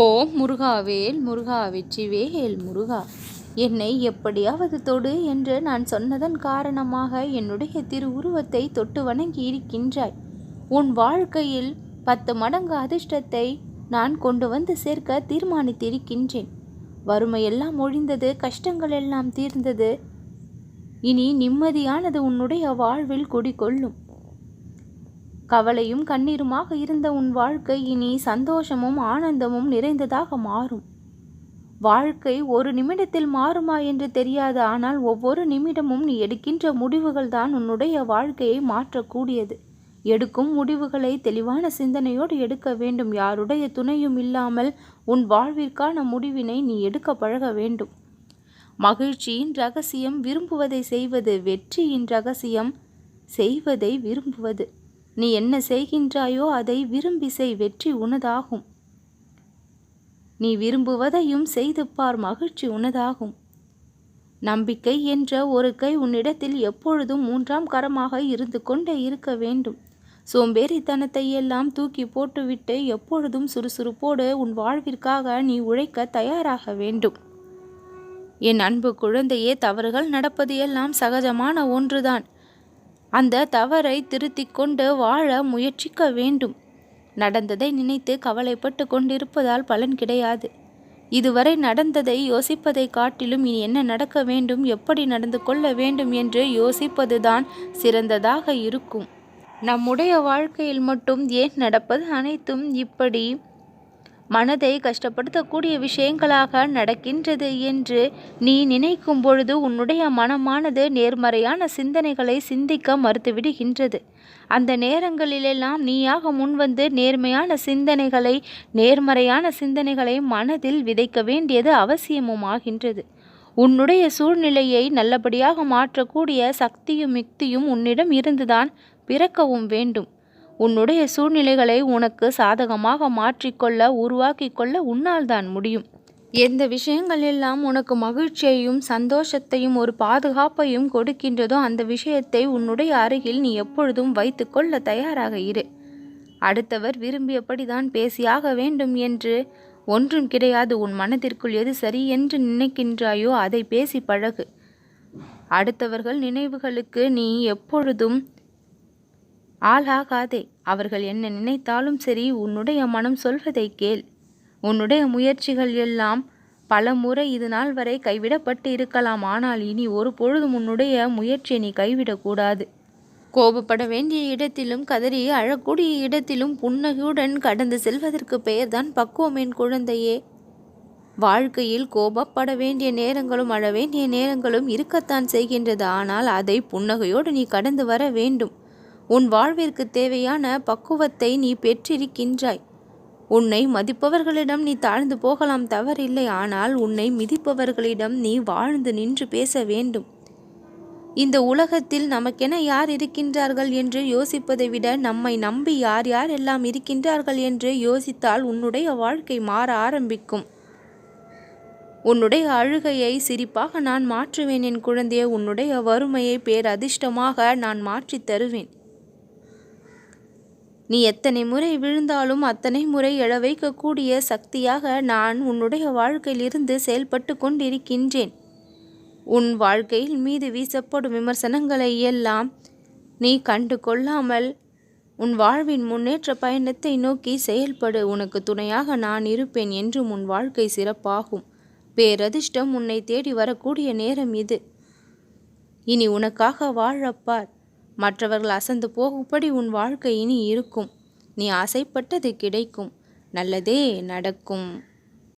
ஓம் முருகாவேல் முருகா வெற்றிவேல் முருகா. என்னை எப்படியாவது தொடு என்று நான் சொன்னதன் காரணமாக என்னுடைய திருவுருவத்தை தொட்டு வணங்கி இருக்கின்றாய் உன் வாழ்க்கையில் பத்து மடங்கு அதிர்ஷ்டத்தை நான் கொண்டு வந்து சேர்க்க தீர்மானித்திருக்கின்றேன். வறுமையெல்லாம் ஒழிந்தது கஷ்டங்கள் எல்லாம் தீர்ந்தது. இனி நிம்மதியானது உன்னுடைய வாழ்வில் குடிகொள்ளும். கவலையும் கண்ணீருமாக இருந்த உன் வாழ்க்கை இனி சந்தோஷமும் ஆனந்தமும் நிறைந்ததாக மாறும். வாழ்க்கை ஒரு நிமிடத்தில் மாறுமா என்று தெரியாது ஆனால் ஒவ்வொரு நிமிடமும் நீ எடுக்கின்ற முடிவுகள் தான் உன்னுடைய வாழ்க்கையை மாற்றக்கூடியது. எடுக்கும் முடிவுகளை தெளிவான சிந்தனையோடு எடுக்க வேண்டும். யாருடைய துணையும் இல்லாமல் உன் வாழ்விற்கான முடிவினை நீ எடுக்க பழக வேண்டும். மகிழ்ச்சியின் ரகசியம் விரும்புவதை செய்வது வெற்றியின் ரகசியம் செய்வதை விரும்புவது. நீ என்ன செய்கின்றாயோ அதை விரும்பி செய் வெற்றி உனதாகும். நீ விரும்புவதையும் செய்து பார் மகிழ்ச்சி உனதாகும். நம்பிக்கை என்ற ஒரு கை உன்னிடத்தில் எப்பொழுதும் மூன்றாம் கரமாக இருந்து கொண்டே இருக்க வேண்டும். சோம்பேறித்தனத்தை எல்லாம் தூக்கி போட்டுவிட்டு எப்பொழுதும் சுறுசுறுப்போடு உன் வாழ்விற்காக நீ உழைக்க தயாராக வேண்டும். என் அன்பு குழந்தையே தவறுகள் நடப்பது எல்லாம் சகஜமான ஒன்றுதான். அந்த தவறை திருத்திக் கொண்டு வாழ முயற்சிக்க வேண்டும். நடந்ததை நினைத்து கவலைப்பட்டு கொண்டிருப்பதால் பலன் கிடையாது. இதுவரை நடந்ததை யோசிப்பதை காட்டிலும் இனி என்ன நடக்க வேண்டும் எப்படி நடந்து கொள்ள வேண்டும் என்று யோசிப்பதுதான் சிறந்ததாக இருக்கும். நம்முடைய வாழ்க்கையில் மட்டும் ஏன் நடப்பது அனைத்தும் இப்படி மனதை கஷ்டப்படுத்தக்கூடிய விஷயங்களாக நடக்கின்றது என்று நீ நினைக்கும் பொழுது உன்னுடைய மனமானது நேர்மறையான சிந்தனைகளை சிந்திக்க மறுத்துவிடுகின்றது. அந்த நேரங்களிலெல்லாம் நீயாக முன்வந்து நேர்மையான சிந்தனைகளை நேர்மறையான சிந்தனைகளை மனதில் விதைக்க வேண்டியது அவசியமும் ஆகின்றது. உன்னுடைய சூழ்நிலையை நல்லபடியாக மாற்றக்கூடிய சக்தியும் யுக்தியும் உன்னிடம் இருந்துதான் பிறக்கவும் வேண்டும். உன்னுடைய சூழ்நிலைகளை உனக்கு சாதகமாக மாற்றிக்கொள்ள உருவாக்கி கொள்ள உன்னால் தான் முடியும். எந்த விஷயங்கள் எல்லாம் உனக்கு மகிழ்ச்சியையும் சந்தோஷத்தையும் ஒரு பாதுகாப்பையும் கொடுக்கின்றதோ அந்த விஷயத்தை உன்னுடைய அருகில் நீ எப்பொழுதும் வைத்துக்கொள்ள தயாராக இரு. அடுத்தவர் விரும்பியபடிதான் பேசியாக வேண்டும் என்று ஒன்றும் கிடையாது. உன் மனதிற்குள் எது சரி என்று நினைக்கின்றாயோ அதை பேசி பழகு. அடுத்தவர்கள் நினைவுகளுக்கு நீ எப்பொழுதும் ஆளாகாதே அவர்கள் என்ன நினைத்தாலும் சரி உன்னுடைய மனம் சொல்வதை கேள். உன்னுடைய முயற்சிகள் எல்லாம் பல முறை இது நாள் வரை கைவிடப்பட்டு இருக்கலாம் ஆனால் இனி ஒரு பொழுதும் உன்னுடைய முயற்சியை நீ கைவிடக்கூடாது. கோபப்பட வேண்டிய இடத்திலும் கதறி அழக்கூடிய இடத்திலும் புன்னகையுடன் கடந்து செல்வதற்கு பெயர்தான் பக்குவம் என் குழந்தையே. வாழ்க்கையில் கோபப்பட வேண்டிய நேரங்களும் அழ வேண்டிய நேரங்களும் இருக்கத்தான் செய்கின்றது ஆனால் அதை புன்னகையோடு நீ கடந்து வர வேண்டும். உன் வாழ்விற்கு தேவையான பக்குவத்தை நீ பெற்றிருக்கின்றாய். உன்னை மதிப்பவர்களிடம் நீ தாழ்ந்து போகலாம் தவறில்லை ஆனால் உன்னை மிதிப்பவர்களிடம் நீ வாழ்ந்து நின்று பேச வேண்டும். இந்த உலகத்தில் நமக்கென யார் இருக்கின்றார்கள் என்று யோசிப்பதை விட நம்மை நம்பி யார் யார் எல்லாம் இருக்கின்றார்கள் என்று யோசித்தால் உன்னுடைய வாழ்க்கை மாற ஆரம்பிக்கும். உன்னுடைய அழுகையை சிரிப்பாக நான் மாற்றுவேன் என் குழந்தைய உன்னுடைய வறுமையை பேரதிர்ஷ்டமாக நான் மாற்றித் தருவேன். நீ எத்தனை முறை விழுந்தாலும் அத்தனை முறை எழ வைக்கக்கூடிய சக்தியாக நான் உன்னுடைய வாழ்க்கையிலிருந்து செயல்பட்டு கொண்டிருக்கின்றேன். உன் வாழ்க்கையில் மீது வீசப்படும் விமர்சனங்களை எல்லாம் நீ கண்டு கொள்ளாமல் உன் வாழ்வின் முன்னேற்ற பயணத்தை நோக்கி செயல்படு. உனக்கு துணையாக நான் இருப்பேன் என்றும் உன் வாழ்க்கை சிறப்பாகும். பேரதிர்ஷ்டம் உன்னை தேடி வரக்கூடிய நேரம் இது. இனி உனக்காக வாழப்பார் மற்றவர்கள் அசந்து போகும்படி உன் வாழ்க்கை இனி இருக்கும். நீ ஆசைப்பட்டது கிடைக்கும். நல்லதே நடக்கும்.